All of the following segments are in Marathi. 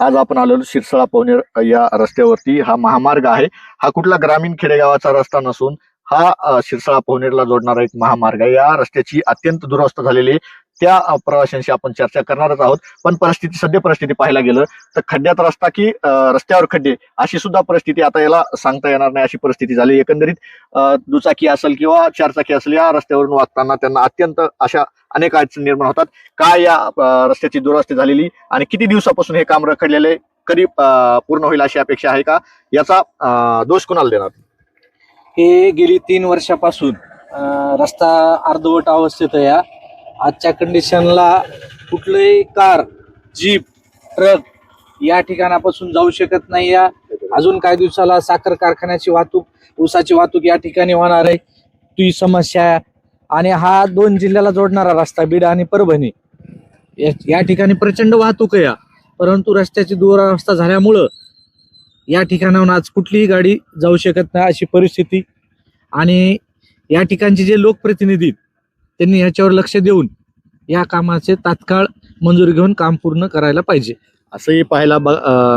आज आपण आलेलो शिरसळा पवनेर या रस्त्यावरती. हा महामार्ग आहे. हा कुठला ग्रामीण खेडेगावाचा रस्ता नसून हा शिरसाळा शिरसळा पवनेरला जोडणारा एक महामार्ग आहे. या रस्त्याची अत्यंत दुरवस्था झालेली आहे. त्या प्रवाशांशी आपण चर्चा करणारच आहोत. पण परिस्थिती सध्या परिस्थिती पाहायला गेलं तर खड्ड्यात रस्ता की रस्त्यावर खड्डे अशी सुद्धा परिस्थिती आता याला सांगता येणार नाही अशी परिस्थिती झाली. एकंदरीत दुचाकी असेल किंवा चारचाकी असेल या रस्त्यावरून वागताना त्यांना अत्यंत अशा अनेक अडचणी निर्माण होतात. काय या रस्त्याची दुरस्ती झालेली आणि किती दिवसापासून हे काम रखडलेले कधी पूर्ण होईल अशी अपेक्षा आहे का? याचा दोष कुणाला देणार? हे गेली तीन वर्षापासून अं, रस्ता अर्धवट अवस्थेत आहे आजच्या कंडिशनला कुठलंही कार जीप ट्रक या ठिकाणापासून जाऊ शकत नाही. या अजून काही दिवसाला साखर कारखान्याची वाहतूक ऊसाची वाहतूक या ठिकाणी होणार आहे. ती समस्या आहे. आणि हा दोन जिल्ह्याला जोडणारा रस्ता बीड आणि परभणी. या- ठिकाणी प्रचंड वाहतूक आहे परंतु रस्त्याची दुरावस्था झाल्यामुळं या ठिकाणाहून आज कुठलीही गाडी जाऊ शकत नाही अशी परिस्थिती. आणि या ठिकाणचे जे लोकप्रतिनिधी आहेत, त्यांनी याच्यावर लक्ष देऊन या कामाचे तात्काळ मंजुरी घेऊन काम पूर्ण करायला पाहिजे. असंही पाहायला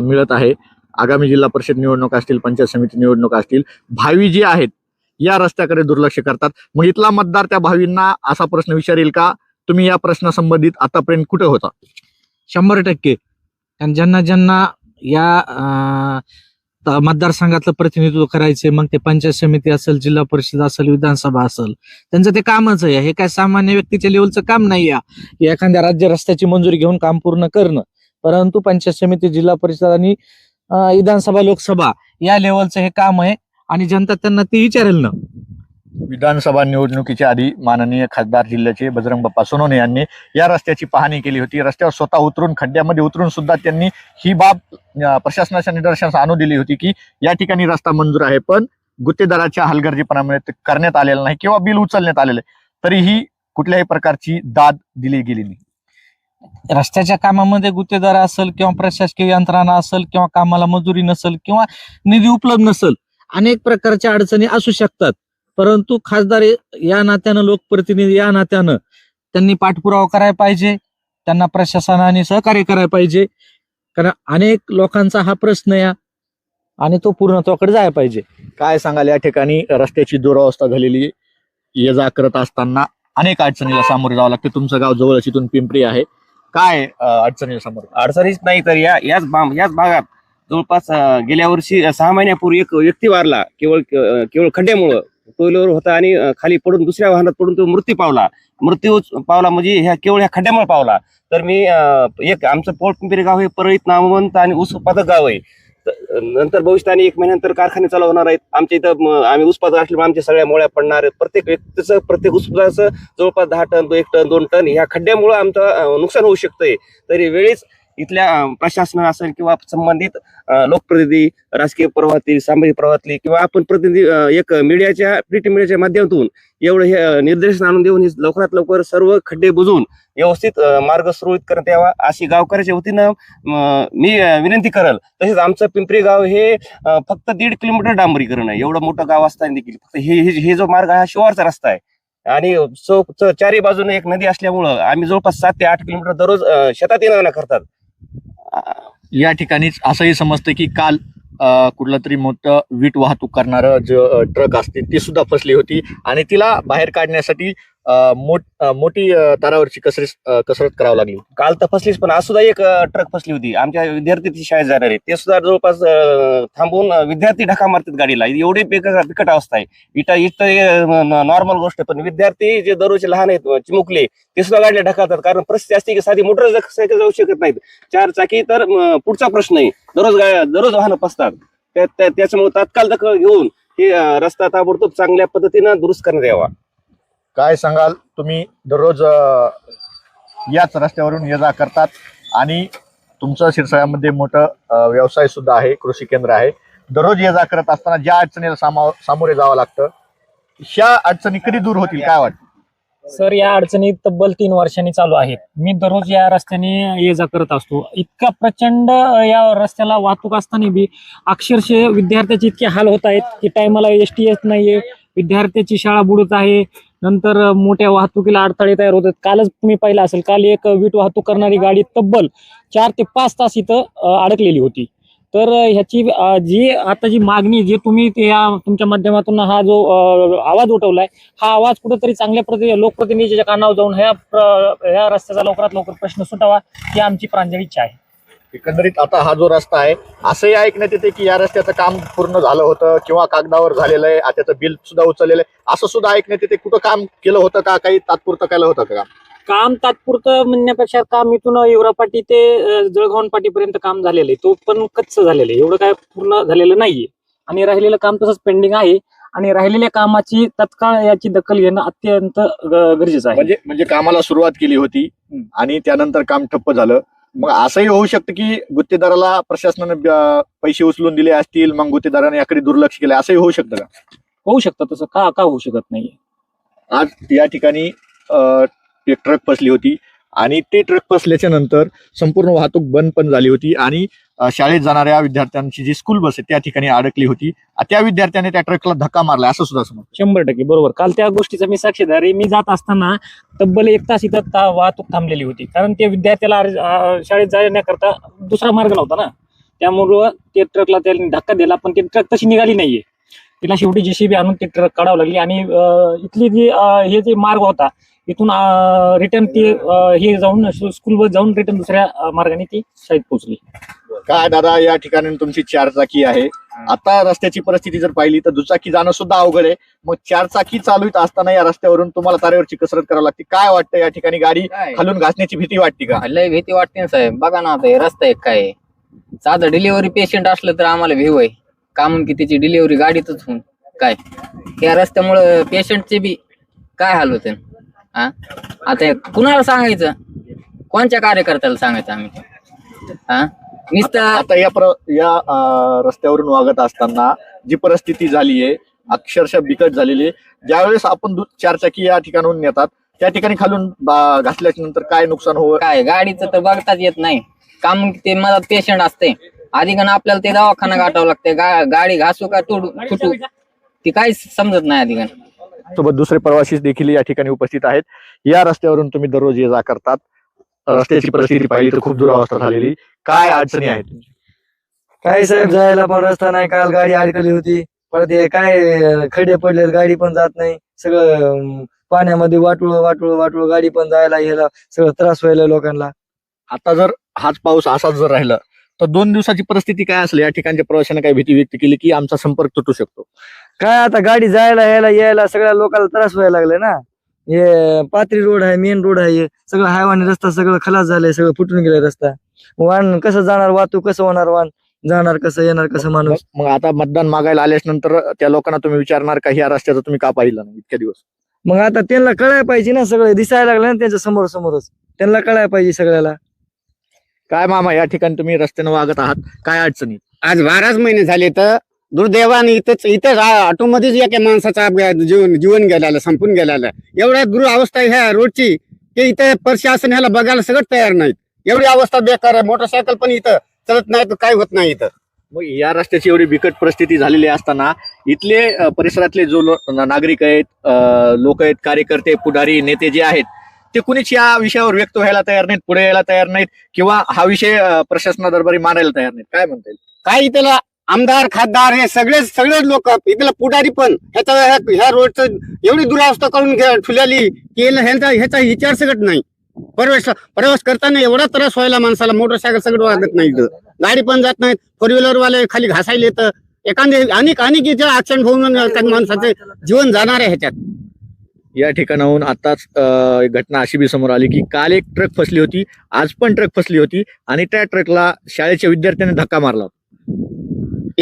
मिळत आहे. आगामी जिल्हा परिषद निवडणूक असतील पंचायत समिती निवडणूक असतील भावी जे आहेत या रस्त्याकडे दुर्लक्ष करतात. मग इथला मतदार त्या भावींना असा प्रश्न विचारेल का? तुम्ही या प्रश्नासंबंधित आतापर्यंत कुठे होता? शंभर टक्के. आणि ज्यांना ज्यांना या मतदारसंघातलं प्रतिनिधित्व करायचे मग ते पंचायत समिती असेल जिल्हा परिषद असेल विधानसभा असेल. त्यांचं ते कामच आहे. हे काय सामान्य व्यक्तीच्या लेवलचं काम नाही या एखाद्या राज्य रस्त्याची मंजुरी घेऊन काम पूर्ण करणं. परंतु पंचायत समिती जिल्हा परिषद आणि विधानसभा लोकसभा या लेवलचं हे काम आहे. आणि जनता त्यांना ते विचारेल ना. विधानसभा निवडणुकीच्या आधी माननीय खासदार जिल्ह्याचे बजरंग बाप्पा सोनवणे यांनी या रस्त्याची पाहणी केली होती. रस्त्यावर स्वतः उतरून खड्ड्यामध्ये उतरून सुद्धा त्यांनी ही बाब प्रशासनाच्या निदर्शनास आणू दिली होती की या ठिकाणी रस्ता मंजूर आहे पण गुत्तेदाराच्या हलगर्जीपणामुळे ते करण्यात आलेलं नाही किंवा बिल उचलण्यात आलेलं आहे. तरीही कुठल्याही प्रकारची दाद दिली गेली नाही. रस्त्याच्या कामामध्ये गुत्तेदार असेल किंवा प्रशासकीय यंत्रणा असेल किंवा कामाला मजुरी नसेल किंवा निधी उपलब्ध नसेल अनेक प्रकारच्या अडचणी असू शकतात. परंतु खासदार या नात्यानं लोकप्रतिनिधी या नात्यानं त्यांनी पाठपुरावा करायला पाहिजे त्यांना प्रशासनाने सहकार्य करायला पाहिजे. कारण अनेक लोकांचा हा प्रश्न या आणि तो पूर्णत्वाकडे जायला पाहिजे. काय सांगाल या ठिकाणी? रस्त्याची दुरावस्था झालेली ये जा करत असताना अनेक अडचणीला सामोरे जावं लागते. तुमचं गाव जवळच इथून पिंपरी आहे. काय अडचणीला सामोरे? अडचणीच नाही तर या याच याच भागात जवळपास गेल्या वर्षी सहा महिन्यापूर्वी एक व्यक्ती वारला केवळ केवळ खड्ड्यामुळं. टू व्हीलर होता आणि खाली पडून दुसऱ्या वाहनात पडून तो मृत्यू पावला. मृत्यू पावला म्हणजे ह्या केवळ ह्या खड्ड्यामुळे पावला. तर मी एक आमचं पोटपिंपरी गाव हे परळीत नामवंत आणि ऊस उत्पादक गाव आहे. तर, नंतर भविष्यात आणि एक महिन्यानंतर कारखाने चालू होणार आहेत. आमच्या इथं आम्ही उत्पादक असल्यामुळे आमच्या सगळ्या मोळ्या पडणार आहेत. प्रत्येक व्यक्तीचं प्रत्येक ऊस उत्पादनाचं जवळपास दहा टन एक टन दोन टन ह्या खड्ड्यामुळे आमचं नुकसान होऊ शकतंय. तरी वेळीच इथल्या प्रशासन असेल किंवा संबंधित लोकप्रतिनिधी राजकीय प्रवाहातील सामाजिक प्रवाहातली किंवा आपण प्रतिनिधी एक मीडियाच्या प्रिंट मीडियाच्या माध्यमातून एवढं हे निर्देशन आणून देऊन हे लवकरात लवकर सर्व खड्डे बुजवून व्यवस्थित मार्ग सुरळीत करण्यात यावा अशी गावकऱ्याच्या वतीनं मी विनंती करल. तसेच आमचं पिंपरी गाव हे फक्त दीड किलोमीटर डांबरीकरण आहे. एवढं मोठं गाव असताना देखील फक्त हे हे- जो मार्ग आहे हा शिवारचा रस्ता आहे. आणि चौ च- चारी बाजूने एक नदी असल्यामुळं आम्ही जवळपास सात ते आठ किलोमीटर दररोज शेतात येणं करतात. या ठिकाणीच असंही समजतं की काल कुठलं तरी मोठं वीट वाहतूक करणारं जे ट्रक असते ती सुद्धा फसली होती. आणि तिला बाहेर काढण्यासाठी मोठ मोठी तारावरची कसरत कसरत करावी लागली काल तर फसलीच पण आज सुद्धा एक ट्रक फसली होती. आमच्या विद्यार्थी शाळेत जाणार. आहे ते सुद्धा जवळपास थांबून विद्यार्थी ढका मारतात गाडीला. एवढी बिकट बिकट अवस्था आहे. इथं इथं नॉर्मल गोष्ट आहे पण विद्यार्थी जे दररोजचे लहान आहेत चिमुकले ते सुद्धा गाडीला ढकलतात. कारण परिस्थिती असते की साधी मोटर सायकल जाऊ शकत नाहीत. चार चाकी तर पुढचा प्रश्न आहे. दररोज दररोज वाहनं फसतात. त्याच्यामुळे तात्काळ दखल घेऊन हे रस्ता ताबडतोब चांगल्या पद्धतीनं दुरुस्त करण्यात यावा. काय सांगाल? तुम्ही दररोज याच रस्त्यावरून ये जा करतात आणि तुमचं शिरसाळ्यामध्ये मोठं व्यवसाय सुद्धा आहे कृषी केंद्र आहे. दररोज ये जा करत असताना ज्या अडचणीला सामा सामोरे जावं लागतं ह्या अडचणी कधी दूर होतील काय वाटतं? सर या अडचणी तब्बल तीन वर्षांनी चालू आहेत. मी दररोज या रस्त्याने ये जा करत असतो. इतका प्रचंड या रस्त्याला वाहतूक असताना बी अक्षरशः विद्यार्थ्याचे इतके हाल होत आहेत की टायमाला एस टी येत नाहीये. विद्यार्थ्याची शाळा बुडत आहे. नंतर मोठ्या वाहतुकीला अडथळे तयार होतात. कालच तुम्ही पाहिलं असेल काल एक वीट वाहतूक करणारी गाडी तब्बल चार ते पाच तास इथं अडकलेली होती. तर ह्याची जी आता जी मागणी जे तुम्ही या तुमच्या माध्यमातून हा जो आवाज उठवलाय हा आवाज कुठेतरी चांगल्या प्रति लोकप्रतिनिधीच्या कानावर जाऊन ह्या ह्या रस्त्याचा लवकरात लवकर प्रश्न सुटावा ही आमची प्रांजळ इच्छा आहे. एकंदरीत आता हा जो रस्ता आहे असंही ऐकण्यात येते की या रस्त्याचं काम पूर्ण झालं होतं किंवा कागदावर झालेलं आहे आता त्याचं बिल सुद्धा उचललेलं आहे. असं सुद्धा ऐकण्यात येते. कुठं काम केलं होतं का? काही तात्पुरतं केलं होतं का? काम तात्पुरतं म्हणण्यापेक्षा काम इथून युवरापाटी ते जळगावन पाटीपर्यंत काम झालेलं आहे. तो पण कच्च झालेलं आहे. एवढं काय पूर्ण झालेलं नाहीये. आणि राहिलेलं काम तसंच पेंडिंग आहे. आणि राहिलेल्या कामाची तत्काळ याची दखल घेणं अत्यंत गरजेचं आहे. म्हणजे म्हणजे कामाला सुरुवात केली होती आणि त्यानंतर काम ठप्प झालं. मग असंही होऊ शकतं की गुत्तेदाराला प्रशासनाने पैसे उचलून दिले असतील मग गुत्तेदाराने याकडे दुर्लक्ष केलं असंही होऊ शकतं का? होऊ शकतं तसं. का का होऊ शकत नाही? आज या ठिकाणी एक ट्रक फसली होती आणि ते ट्रक फसल्याच्या नंतर संपूर्ण वाहतूक बंद पण झाली होती आणि शाळेत जाणाऱ्या विद्यार्थ्यांची जी स्कूल बस आहे त्या ठिकाणी अडकली होती. त्या विद्यार्थ्याने त्या ट्रकला धक्का मारला असं सुद्धा समजतं. शंभर टक्के बरोबर. काल त्या गोष्टीचा मी साक्षीदार आहे. मी जात असताना तब्बल एक तास इथं ता- वाहतूक थांबलेली होती. कारण ते विद्यार्थ्याला शाळेत जाण्याकरता दुसरा मार्ग नव्हता ना. त्यामुळं ते ट्रकला त्यांनी धक्का दिला पण ते ट्रक तशी निघाली नाहीये. तिला शेवटी जेसीबी आणून ते ट्रक काढावं लागली. आणि इथली जी हे जे मार्ग होता इथून रिटर्न ती हे जाऊन स्कूल बस जाऊन रिटर्न दुसऱ्या मार्गाने ती शाळेत पोहोचली. काय दादा या ठिकाणी तुमची चार चाकी आहे. आता रस्त्याची परिस्थिती जर पाहिली तर दुचाकी जाणं सुद्धा अवघड आहे. मग चार चाकी चालवीत असताना या रस्त्यावरून तुम्हाला तारेवरची कसरत करावी लागते. काय वाटतं या ठिकाणी गाडी खालून घासण्याची भीती वाटते का? लय भीती वाटते ना साहेब. बघा ना आता हे रस्ता आहे काय. साधं डिलिव्हरी पेशंट असलं तर आम्हाला भेव आहे. का म्हणून की त्याची डिलिव्हरी गाडीतच होऊन. काय? या रस्त्यामुळं पेशंटचे बी काय हाल होते? हा? आता कुणाला सांगायचं? कोणत्या कार्यकर्त्याला सांगायचं आम्ही? हा? नुसतं आता या प्र या अं, रस्त्यावरून वागत असताना जी परिस्थिती झाली आहे अक्षरशः बिकट झालेली आहे. ज्यावेळेस आपण दु- चार चाकी या ठिकाणाहून नेतात त्या ठिकाणी खालून बा- घासल्याच्या नंतर काय नुकसान हो काय गाडीचं तर बघताच येत नाही. का म्हणून की ते मधात पेशंट असते. आधी का आपल्याला ते दवाखाना गाठावं लागते. गा- गाडी घासू का तोडू फुटू? ती काहीच समजत नाही आधी सोबत दुसरे प्रवासी देखील या ठिकाणी उपस्थित आहेत. या रस्त्यावरून तुम्ही दररोज ये जा करतात. रस्त्याची परिस्थिती पाहिली तर खूप दुरावस्था झालेली. काय अडचणी आहेत काय साहेब जायला पण रस्ता नाही. काल गाडी अडकली होती. परत हे काय अं, खड्डे पडले गाडी पण जात नाही. सगळं पाण्यामध्ये वाटुळ वाटुळ वाटुळ गाडी पण जायला यायला सगळं त्रास व्हायला लोकांना. आता जर हाच पाऊस असाच जर राहिला तर दोन दिवसाची परिस्थिती काय असेल? या ठिकाणच्या प्रवाशांना काय भीती व्यक्त केली की आमचा संपर्क तुटू शकतो. काय आता गाडी जायला यायला यायला सगळ्या लोकांना त्रास व्हायला लागले ना? हे पात्री रोड आहे मेन रोड आहे हे सगळं हायवानी रस्ता सगळं खलास झालंय सगळं फुटून गेलाय रस्ता. वाहन कसं जाणार वाहतूक कसं होणार वाहन? जाणार कसं येणार कसं माणूस? मग आता मतदान मागायला आल्याच नंतर त्या लोकांना तुम्ही विचारणार का ह्या रस्त्याचं तुम्ही का पाहिलं नाही इतक्या दिवस? मग आता त्यांना कळायला पाहिजे ना सगळं दिसायला लागलं ना त्यांच्यासमोर समोरच त्यांना कळायला पाहिजे सगळ्याला. काय मामा या ठिकाणी तुम्ही रस्त्यानं वागत आहात काय अडचणी? आज बाराच महिने झाले तर दुर्दैवाने इथंच इथंच ऑटोमध्येच एका माणसाचा अपघात जीवन जीवन गेलेलं संपून गेलेलं. एवढ्या दुरावस्था आहे ह्या रोडची की इथं प्रशासन ह्याला बघायला सगळं तयार नाहीत. एवढी अवस्था बेकार आहे. मोटरसायकल पण इथं चलत नाही तर काय होत नाही इथं? मग या रस्त्याची एवढी बिकट परिस्थिती झालेली असताना इथले परिसरातले जो नागरिक आहेत लोक आहेत कार्यकर्ते पुढारी नेते जे आहेत ते कुणीच या विषयावर व्यक्त व्हायला तयार नाहीत पुढे यायला तयार नाहीत किंवा हा विषय प्रशासना दरबारी मांडायला तयार नाहीत. काय म्हणता येईल? काय इथला आमदार खासदार हे सगळेच सगळेच लोक इथला पुढारी पण ह्याचा ह्या- ह्या रोडचं एवढी दुरावस्था करून ठुल्याली की ह्याचा विचार सगळं नाही. प्रवेश प्रवास करताना एवढा त्रास व्हायला माणसाला मोटरसायकल सगळं वागत नाही इथं. गाडी पण जात नाहीत फोर व्हीलर वाले खाली घासायला येतं. एखादे अनेक अनेक इथे ऍक्सिडेंट होऊन त्या माणसाचं जीवन जाणार आहे ह्याच्यात. या ठिकाणाहून आताच एक घटना अशी बी समोर आली की काल एक ट्रक फसली होती आज पण ट्रक फसली होती आणि त्या ट्रकला शाळेच्या विद्यार्थ्याने धक्का मारला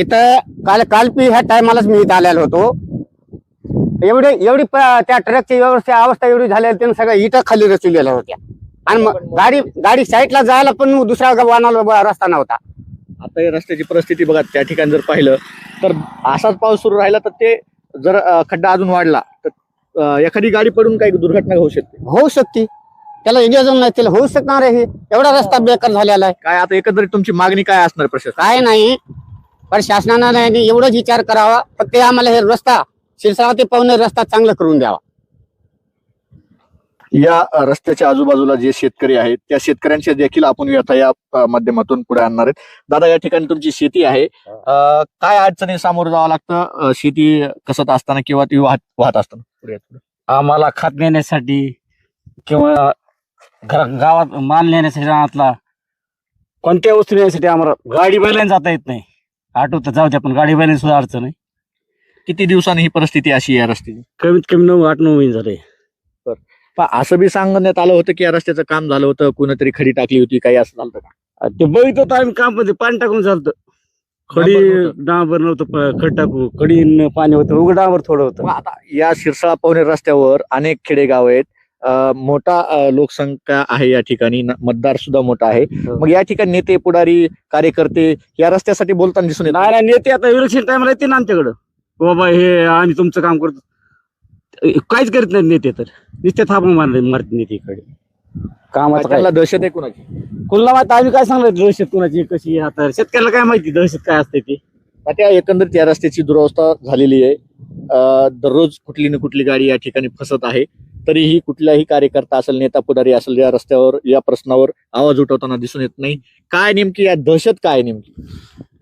इथं काल काल पी ह्या टायमालाच मी इथं आलेलो होतो. एवढी एवढी त्या ट्रकची व्यवस्था अवस्था एवढी झालेली त्यानं सगळ्या इथं खाली रचलेल्या होत्या. आणि मग गाडी गाडी साईडला जायला पण दुसऱ्या वाहनाला रस्ता नव्हता. आता या रस्त्याची परिस्थिती बघा त्या ठिकाणी जर पाहिलं तर असाच पाऊस सुरू राहिला तर ते जर खड्डा अजून वाढला तर एखादी गाडी पडून काही दुर्घटना होऊ शकते. होऊ शकते. त्याला इंडियाजून नाही त्याला होऊ शकणार आहे. हे. एवढा रस्ता बेकार झालेला आहे. काय आता एकंदरीत तुमची मागणी काय असणार प्रशासन? काय नाही. पण शासनानं नाही एवढंच विचार करावा. फक्त हे आम्हाला हे रस्ता शिरसावा ते पाहुणे रस्ता चांगला करून द्यावा. या रस्त्याच्या आजूबाजूला जे शेतकरी आहेत त्या शेतकऱ्यांच्या देखील आपण व्यथा या माध्यमातून पुढे आणणार आहेत. दादा या ठिकाणी तुमची शेती आहे. काय अडचणी सामोरं जावं लागतं? शेती कसत असताना किंवा ती वाहत वाहत असताना. आम्हाला खत नेण्यासाठी किंवा घरा गावात माल नेण्यासाठी रानातला कोणत्या वस्तू नेण्यासाठी आम्हाला गाडी बैलाने जाता येत नाही. ऑटो तर जाऊ द्या पण गाडी बैलाने सुद्धा अडचण आहे. किती दिवसांनी ही परिस्थिती अशी आहे या रस्त्याची? कमीत कमी नऊ आठ नऊ महिने झाले. पण असं बी सांगण्यात आलं होतं की या रस्त्याचं काम झालं होतं कुणीतरी खडी टाकली होती काही असं झालं होतं का? ते बघित होतो आम्ही काममध्ये पाणी टाकून चालतं. खडी डांबर नव्हतं. डांबर नव्हतं प- खड टाकू खडी न पाणी होतं उघड डांबर थोडं होतं. मग आता या शिरसाळा पवने रस्त्यावर अनेक खेडेगाव आहेत. मोठा लोकसंख्या आहे या ठिकाणी. मतदार सुद्धा मोठा आहे. मग या ठिकाणी नेते पुढारी कार्यकर्ते या रस्त्यासाठी बोलताना दिसून येत नाही नाही, नेते आता इलेक्शन टाइमला येते ना आमच्याकडं. बाबा हे आम्ही तुमचं काम करतो. काहीच करीत नाहीत नेते तर. नुसते थापून मारले मारते नेतेकडे कामाचं काय? त्यांना दहशत आहे कुणाची? कुणाला माहिती आम्ही काय सांगलं दहशत कुणाची कशी आहे आता? शेतकऱ्याला काय माहिती दहशत काय असते ते? आता एकंदरीत या रस्त्याची दुरवस्था झालेली आहे. अ, दररोज कुठली ना कुठली गाडी या ठिकाणी फसत आहे. तरीही कुठलाही कार्यकर्ता असेल नेता पुढारी असेल या रस्त्यावर या प्रश्नावर आवाज उठवताना दिसून येत नाही. काय नेमकी या दहशत काय नेमकी?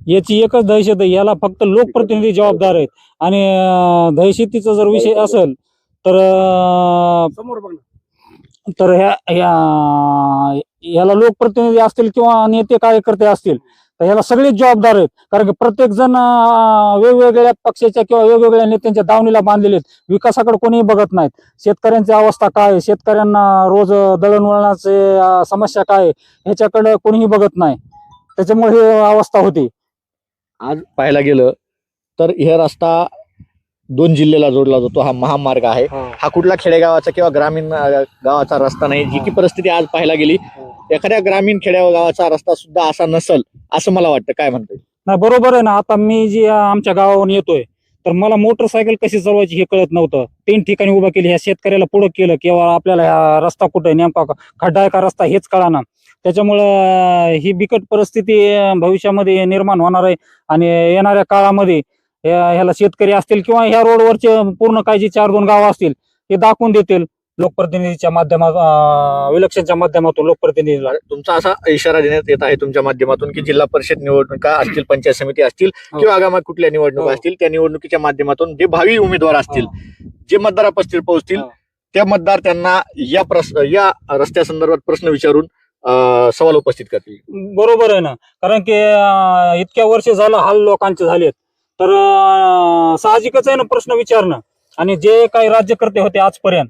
याची एकच दहशत आहे याला फक्त लोकप्रतिनिधी जबाबदार आहेत. आणि दहशतीचा जर विषय असेल तर अं, समोर बघ तर ह्या ह्या याला लोकप्रतिनिधी असतील किंवा नेते कार्यकर्ते असतील तर ह्याला सगळे जबाबदार आहेत. कारण की प्रत्येक जण वेगवेगळ्या पक्षाच्या किंवा वेगवेगळ्या नेत्यांच्या दावणीला बांधलेले आहेत. विकासाकडे कोणीही बघत नाहीत. शेतकऱ्यांची अवस्था काय आहे? शेतकऱ्यांना रोज दळणवळणाचे समस्या काय आहे? ह्याच्याकडे कोणीही बघत नाही. त्याच्यामुळे ही अवस्था होती. आज पाहायला गेलं तर हे रस्ता दोन जिल्ह्याला जोडला जातो. हा महामार्ग आहे. हा. कुठला खेडेगावाचा किंवा ग्रामीण गावाचा रस्ता नाही. जी की परिस्थिती आज पाहायला गेली एखाद्या ग्रामीण खेडेगावाचा रस्ता सुद्धा असा नसल असं मला वाटतं. काय म्हणतोय? नाही बरोबर आहे ना. आता मी जी आमच्या गावावरून येतोय तर मला मोटरसायकल कशी चालवायची हे कळत नव्हतं. तीन ठिकाणी उभा केली ह्या शेतकऱ्याला पुढं केलं किंवा आपल्याला हा रस्ता कुठे नेमका खड्डा आहे का रस्ता हेच कळाना. त्याच्यामुळं ही बिकट परिस्थिती भविष्यामध्ये निर्माण होणार आहे. आणि येणाऱ्या काळामध्ये ह्याला शेतकरी असतील किंवा ह्या रोडवरचे पूर्ण काही जी चार दोन गावं असतील हे दाखवून देतील लोकप्रतिनिधीच्या माध्यमातून इलेक्शनच्या माध्यमातून लोकप्रतिनिधीला तुमचा असा इशारा देण्यात येत आहे तुमच्या माध्यमातून की जिल्हा परिषद निवडणुका असतील पंचायत समिती असतील हो. किंवा आगामी कुठल्या निवडणुका हो. असतील त्या निवडणुकीच्या माध्यमातून जे भावी उमेदवार असतील जे मतदार उपस्थित पोहोचतील हो. त्या मतदार त्यांना या प्रश्न या रस्त्यासंदर्भात प्रश्न विचारून सवाल उपस्थित करतील बरोबर आहे ना कारण की इतक्या वर्ष झालं हाल लोकांचे झालेत तर साहजिकच आहे ना प्रश्न विचारणं. आणि जे काही राज्यकर्ते होते आजपर्यंत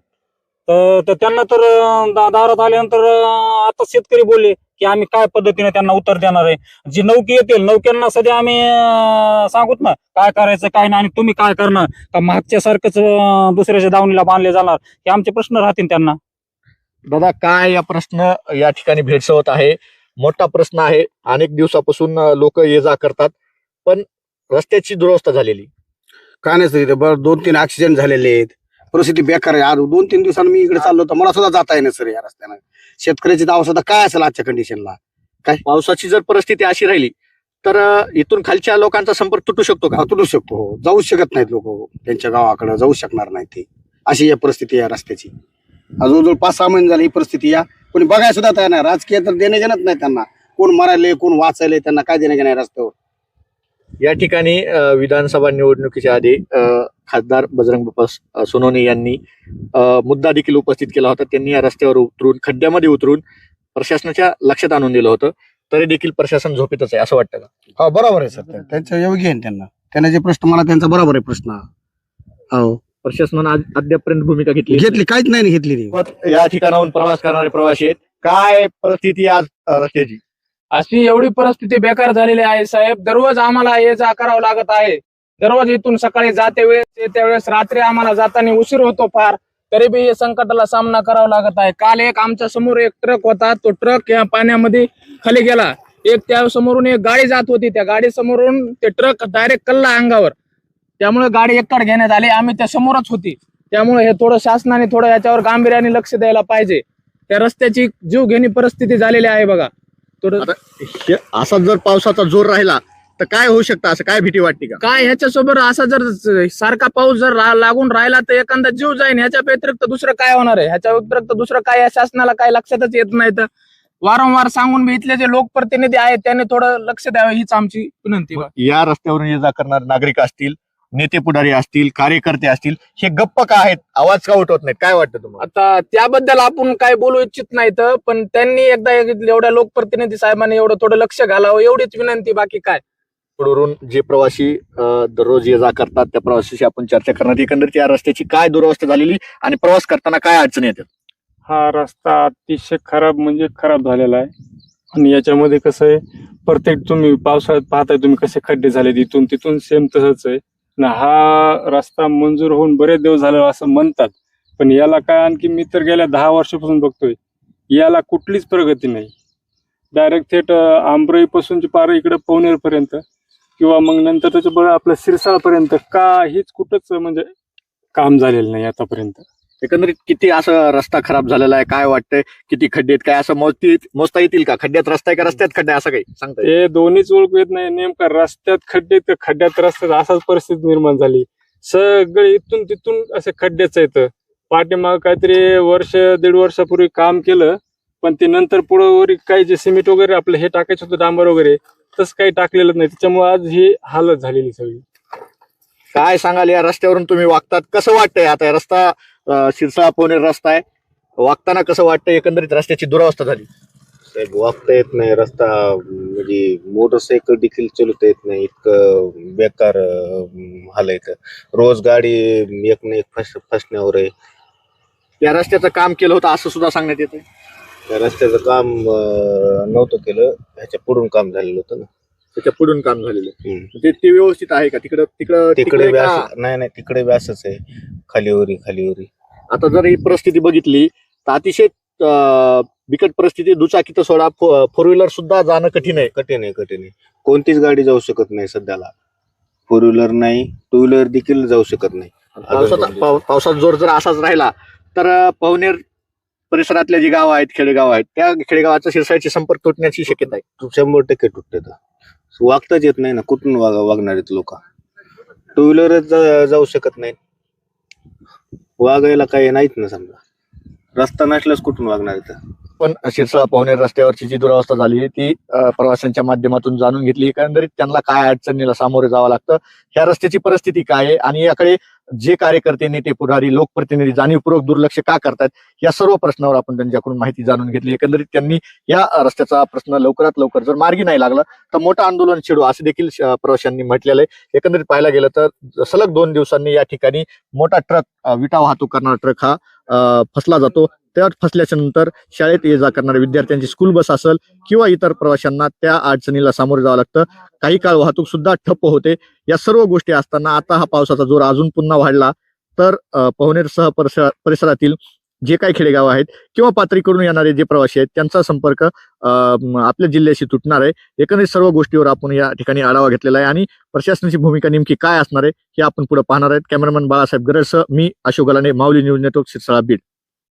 तर त्यांना तर दारात आल्यानंतर आता शेतकरी बोलले की आम्ही काय पद्धतीने त्यांना उत्तर देणार आहे. जी नौकी येतील नौक्यांना सध्या आम्ही सांगूत ना काय करायचं काय नाही आणि तुम्ही काय करणार? का मागच्या सारखंच दुसऱ्याच्या दावणीला बांधले जाणार? हे आमचे प्रश्न राहतील त्यांना. दादा काय या प्रश्न या ठिकाणी भेडसवत आहे? मोठा प्रश्न आहे. अनेक दिवसापासून लोक ये जा करतात. पण रस्त्याची दुरवस्था झालेली. काय नाही सर इथे? बरं दोन तीन ऍक्सिडेंट झालेले आहेत. परिस्थिती बेकार आहे. आज दोन तीन दिवसांनी मी इकडे चाललो होतो. मला सुद्धा जाता येणार सर या रस्त्यानं. शेतकऱ्याची दावा सुद्धा काय असेल आजच्या कंडिशनला पावसाची जर परिस्थिती अशी राहिली तर अ, इथून खालच्या लोकांचा संपर्क तुटू शकतो का? तुटू शकतो. हो. जाऊ शकत नाहीत लोक. त्यांच्या गावाकडे जाऊ शकणार नाही ते. अशी या परिस्थिती या रस्त्याची. आज जवळजवळ पाच सहा महिने झाली ही परिस्थिती या. कोणी बघायला सुद्धा तयार नाही. राजकीय तर देणे घेणंच नाही त्यांना. कोण मरायले कोण वाचायले त्यांना काय देणे नाही रस्त्यावर? या ठिकाणी विधानसभा निवडणुकीच्या आधी अ, खासदार बजरंग बाप्पा स- अ, सोनवणे यांनी मुद्दा देखील उपस्थित केला होता. त्यांनी या रस्त्यावर उतरून खड्ड्यामध्ये उतरून प्रशासनाच्या लक्षात आणून दिलं होतं. तरी देखील प्रशासन झोपेतच आहे असं वाटतं का? हो बरोबर आहे सर. त्यांच्या योग्य आहे त्यांना. त्यांना जे प्रश्न मला त्यांचा बरोबर आहे प्रश्न. हो. प्रशासनानं आज अद्यापर्यंत भूमिका घेतली घेतली काहीच नाही घेतली या ठिकाणाहून प्रवास करणारे प्रवासी आहेत. काय परिस्थिती आज रस्त्याची? अशी एवढी परिस्थिती बेकार झालेली आहे साहेब. दररोज आम्हाला ये जा करावं लागत आहे. दररोज इथून सकाळी जाते वेळेस येत्या वेळेस रात्री आम्हाला जाताना उशीर होतो फार. तरी बी या संकटाला सामना करावा लागत आहे. काल एक आमच्यासमोर एक ट्रक होता. तो ट्रक या पाण्यामध्ये खाली गेला. एक त्या समोरून एक गाडी जात होती. त्या गाडी समोरून ते ट्रक डायरेक्ट कल्ला अंगावर. त्यामुळे गाडी एकट घेण्यात आली. आम्ही त्या समोरच होती. त्यामुळे हे थोडं शासनाने थोडं याच्यावर गांभीर्याने लक्ष द्यायला पाहिजे. त्या रस्त्याची जीव घेणी परिस्थिती झालेली आहे बघा. हे- असा जर पावसाचा जोर राहिला तर काय होऊ शकतं? असं काय भीती वाटते का? काय ह्याच्यासोबत असा जर सारखा पाऊस जर रा- लागून राहिला तर एखादा जीव जाईन. ह्याच्या व्यतिरिक्त दुसरं काय होणार आहे? ह्याच्या व्यतिरिक्त दुसरं काय या शासनाला काय लक्षातच येत नाही. तर वारंवार सांगून मी इथले जे लोकप्रतिनिधी आहेत त्यांनी थोडं लक्ष द्यावं हीच आमची विनंती बा. या रस्त्यावरून ये जा करणारे नागरिक असतील नेते पुढारी असतील कार्यकर्ते असतील हे गप्प का आहेत? आवाज का उठवत नाहीत? काय वाटतं तुम्हाला? आता त्याबद्दल आपण काय बोलू इच्छित नाही तर पण त्यांनी एकदा एवढ्या लोकप्रतिनिधी साहेबांनी एवढं थोडं लक्ष घालावं एवढीच विनंती बाकी काय? पुढवरून जे प्रवासी दररोज ये जा करतात त्या प्रवाशाशी आपण चर्चा करणार. एकंदरीत या रस्त्याची काय दुरवस्था झालेली आणि प्रवास करताना काय अडचणी येतात? हा रस्ता अतिशय खराब म्हणजे खराब झालेला आहे. आणि याच्यामध्ये कसं आहे प्रत्येक तुम्ही पावसाळ्यात पाहताय तुम्ही कसे खड्डे झाले इथून तिथून सेम तसंच आहे. हा रस्ता मंजूर होऊन बरेच दिवस झाले असं म्हणतात. पण याला काय आणखी मी तर गेल्या दहा वर्षापासून बघतोय. याला कुठलीच प्रगती नाही. डायरेक्ट थेट आंबराईपासूनची पार इकडे पवनेरपर्यंत किंवा मग नंतर त्याच्याबरोबर आपल्या सिरसाळपर्यंत काहीच कुठंच म्हणजे काम झालेलं नाही आतापर्यंत. एकंदरीत किती असं रस्ता खराब झालेला आहे? काय वाटतंय? किती खड्डे आहेत? काय असं मोजती मोजता येतील का? खड्ड्यात रस्ता आहे का? रस्त्यात खड्डे आहे? असं काही सांगता? ते दोन्हीच ओळखू येत नाही. नेमका रस्त्यात खड्डे तर खड्ड्यात रस्त्यात? असाच परिस्थिती निर्माण झाली. सगळे इथून तिथून असे खड्डेच आहेत. पाठीमाग काहीतरी वर्ष दीड वर्षापूर्वी काम केलं पण ते नंतर पुढे वरी काही जे सिमेंट वगैरे आपलं हे टाकायचं होतं डांबर वगैरे तसं काही टाकलेलं नाही. त्याच्यामुळे आज ही हालत झालेली सगळी. काय सांगाल या रस्त्यावरून तुम्ही वागतात? कसं वाटतंय आता? रस्ता अं, शिरसाळा पोहणे रस्ता आहे. वागताना कसं वाटतंय एकंदरीत रस्त्याची दुरावस्था झाली? साहेब वागता येत नाही. रस्ता म्हणजे मोटरसायकल देखील चालवता येत नाही. इतकं बेकार अं, हाल आहे इथं. रोज गाडी एक ना एक फस फसण्यावर आहे. या रस्त्याचं काम केलं होतं असं सुद्धा सांगण्यात येतं त्या रस्त्याचं काम अं, नव्हतं केलं. ह्याच्या पुढून काम झालेलं होतं ना. त्याच्या पुढून काम झालेलं हम्म. ते ते व्यवस्थित आहे का? तिकडं तिकडं तिकडे तिकडे बी का? असं- नाही नाही. तिकडे बी असंच आहे. खालीवरी खालीवरी. आता जर ही परिस्थिती बघितली तर अतिशय बिकट परिस्थिती दुचाकीचं सोडा फोर व्हीलर सुद्धा जाणं कठीण आहे. कठीण आहे कठीण आहे. कोणतीच गाडी जाऊ शकत नाही सध्याला. फोर व्हीलर नाही टू व्हीलर देखील जाऊ शकत नाही. पावसाचा पाव- पावसाचा जोर जर असाच राहिला तर पवनेर परिसरातल्या जी गावं आहेत खेडेगाव आहेत त्या खेडेगावाचा शिरसाळ्याची संपर्क तुटण्याची शक्यता आहे. शंभर टक्के तुटते. वागताच येत नाही ना कुठून वाग वागणार आहेत लोक? टू व्हीलरच जाऊ शकत नाही. वागायला काही नाहीत ना समजा. रस्ता नसल्यास कुठून वागणार इथं? पण शिरसाळा पावणे रस्त्यावरची जी दुरावस्था झाली ती अं, प्रवाशांच्या माध्यमातून जाणून घेतली एकंदरीत त्यांना काय अडचणीला सामोरे जावं लागतं? ह्या रस्त्याची परिस्थिती काय आहे? आणि याकडे जे कार्यकर्ते नेते पुढारी लोकप्रतिनिधी जाणीवपूर्वक दुर्लक्ष का करतात या सर्व प्रश्नावर आपण त्यांच्याकडून माहिती जाणून घेतली. एकंदरीत त्यांनी या रस्त्याचा प्रश्न लवकरात लवकर जर मार्गी नाही लागला तर मोठं आंदोलन छेडू असे देखील प्रवाशांनी म्हटलेलं आहे. एकंदरीत पाहायला गेलं तर सलग दोन दिवसांनी या ठिकाणी मोठा ट्रक विटा वाहतूक करणारा ट्रक हा फसला जातो. त्यात फसल्याच्या नंतर शाळेत ये जा करणाऱ्या विद्यार्थ्यांची स्कूल बस असेल किंवा इतर प्रवाशांना त्या अडचणीला सामोरं जावं लागतं. काही काळ वाहतूक सुद्धा ठप्प होते. या सर्व गोष्टी असताना आता हा पावसाचा जोर अजून पुन्हा वाढला. तर अं, पवनेरसह परिसरातील जे काही खेडेगाव आहेत किंवा पातळीकडून येणारे जे प्रवासी आहेत त्यांचा संपर्क अं, आपल्या जिल्ह्याशी तुटणार आहे. एकंदरीत सर्व गोष्टीवर आपण या ठिकाणी आढावा घेतलेला आहे आणि प्रशासनाची भूमिका नेमकी काय असणार आहे हे आपण पुढे पाहणार आहेत. कॅमेरामॅन बाळासाहेब गरडसह मी अशोक गलाने माऊली न्यूज नेटवर्क शिरसाळा बीड.